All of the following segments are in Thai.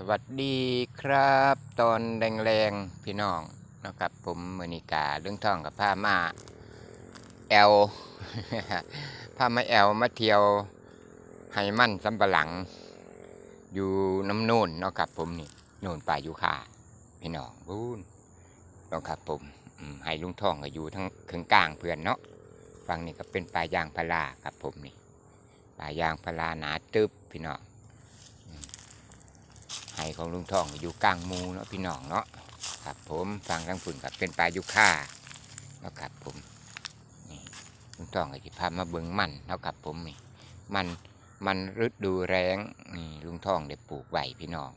สวัสดีครับ ตอนแรงๆพี่น้องนะครับ ผมมอนิกาเรื่องท่องกับผ้ามาแอลผ้ามาแอลมาเที่ยวไฮมั่นสำปะหลัง อยู่น้ำนูนนะครับผมนี่นูนป่ายุคาพี่น้องบูนนะครับผมอืมให้ลุงท่องก็อยู่ทั้งขึงกลางเพื่อนเนาะฝั่งนี้ก็เป็นป่ายางพาราครับผมนี่ป่ายางพาราหนาตึบพี่น้อง ไห้ของลุงทองอยู่กลางมูเนาะพี่น้องเนาะครับผมฟังทั้งฝุ่นกับเป็นปลายุค่าเนาะครับผมนี่ลุงทองก็จะพามาเบิ่งมันเนาะครับผมนี่มันมันฤดูแรงนี่ลุงทองได้ปลูกไว้พี่น้อง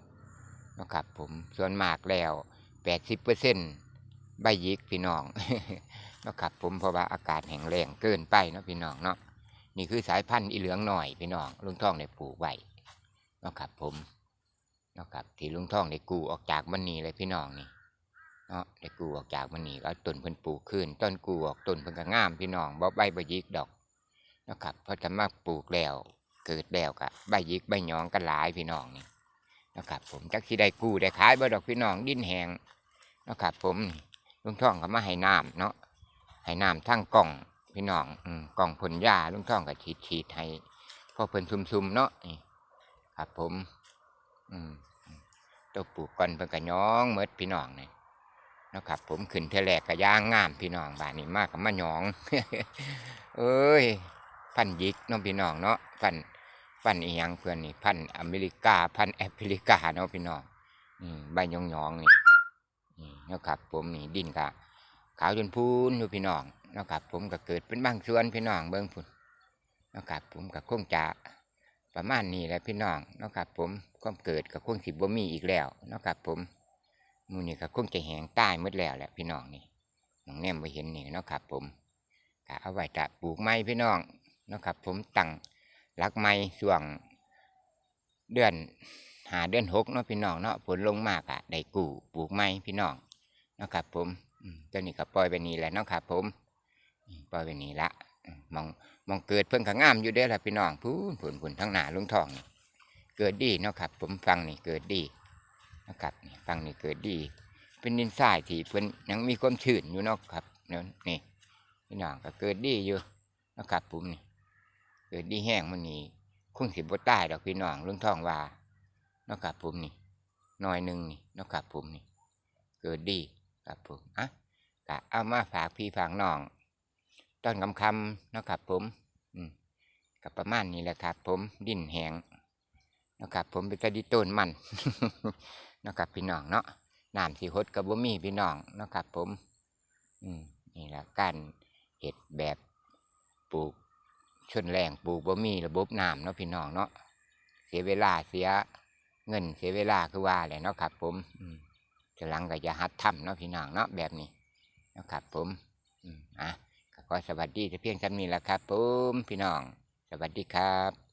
เนาะครับผมส่วนมากแล้วแปดสิบเปอร์เซ็นใบยิกพี่น้องเนาะครับผมเพราะว่าอากาศแห้งแล้งเกินไปเนาะพี่น้องเนาะนี่คือสายพันธุ์อีเหลืองหน่อยพี่น้องลุงทองได้ปลูกไว้เนาะครับผม เนาะครับ ที่ลุงท่องได้กูออกจากมันนี่เลยพี่น้องนี่เนาะได้กูออกจากมันนี่ก็ต้นเพิ่นปลูกขึ้น ต้นกูออกต้นเพิ่นก็งามพี่น้องบ่ใบบ่ยิกดอกเนาะครับเพอจะมาปลูกแล้วเกิดแล้วก็ใบยิกใบหยองกันหลายพี่น้องนี่นะครับ ผมจักสิได้กู้ได้ขายบ่ดอกพี่น้องดินแหงนะครับผมนี่ลุงท่องก็มาให้น้ำเนาะให้น้ำทั้งกล่องพี่น้องอืกล่องผลหญ้าลุงท่องก็ฉีดฉีดให้พอเพิ่นซุ่มๆเนาะนะครับผม ตัวปลูกก่อนเพิ่นก็ย้องเมดพี่น้องเนี่เนะครับ ผมขึ้นเทแรกก็ย่างงามพี่น้องบ้านนี้มากกับมาหยอง เอ้ย พันยิกน้องพี่น้องเนาะพันพันอียังเพื่อนนี่พันอเมริกาพันแอฟริกาเนาะพี่น้องนี่ใบยองยองนี่นี่นะครับ ผมนี่ดินกะขาวจนพูนอยู่พี่น้องนะครับ ผมก็เกิดเป็นบางส่วนพี่น้องเบิ่งพุ่นนะครับผมก็คงจะ ประมาณนี้แหละพี่น้องนะครับผมความเกิดกับคงสิบ่มีอีกแล้วนะครับผมมูนี่ก็คงจะแหงใต้หมดแล้วแหละพี่น้องนี่น้องแนมไปเห็นนี่นะครับผมก็เอาไว้จะปลูกไม้พี่น้องนะครับผมตั้งรักไม้ช่วงเดือนหาเดือนหกเนาะพี่น้องเนาะฝนลงมากอะได้กู่ปลูกไม้พี่น้องนะครับผมตัวนี้ก็ปล่อยไปนี่แหละนะครับผมปล่อยไปนี่ละ มองมองเกิดเพิ่งก็งามอยู่เด้ล่ะพี่น้องพูนพูนพูนทั้งหนาลุงทองนี่เกิดดีเนาะครับ ผมฟังนี่เกิดดีนะครับฟังนี่เกิดดี เป็นดินทรายที่เพิ่นยังมีความชื้นอยู่เนาะครับเนาะนี่พี่น้องก็เกิดดีอยู่นะครับผมนี่เกิดดีแห้งมันนี่คงสิบ่ตายดอกพี่น้องลุงทองว่าเนาะครับผมนี่หน่อยหนึ่งนี่เนาะครับผมนี่ เกิดดีครับผมอะก็เอามาฝากพี่ฝากน้อง ตอนคำคำนะครับผมกับประมาณนี้แหละครับ ผมดินแหงนะครับผมเป็นตะดิต้นมันนะครับพี่น้องเนาะน้ำสีหดกับบ่มีพี่น้องนะครับผมอืนี่แหละการเห็ดแบบปลูกชนแรงปลูกบ่มีระบบน้ำเนาะพี่น้องเนาะเสียเวลาเสียเงินเสียเวลาคือว่าแหละเนาะครับ ผมอืมจะหลังก็จะหัดทำเนาะพี่น้องเนาะแบบนี้นะครับผมอะ ขอสวัสดีจะเพียงเท่านี้แหละครับผมพี่น้อง สวัสดีครับ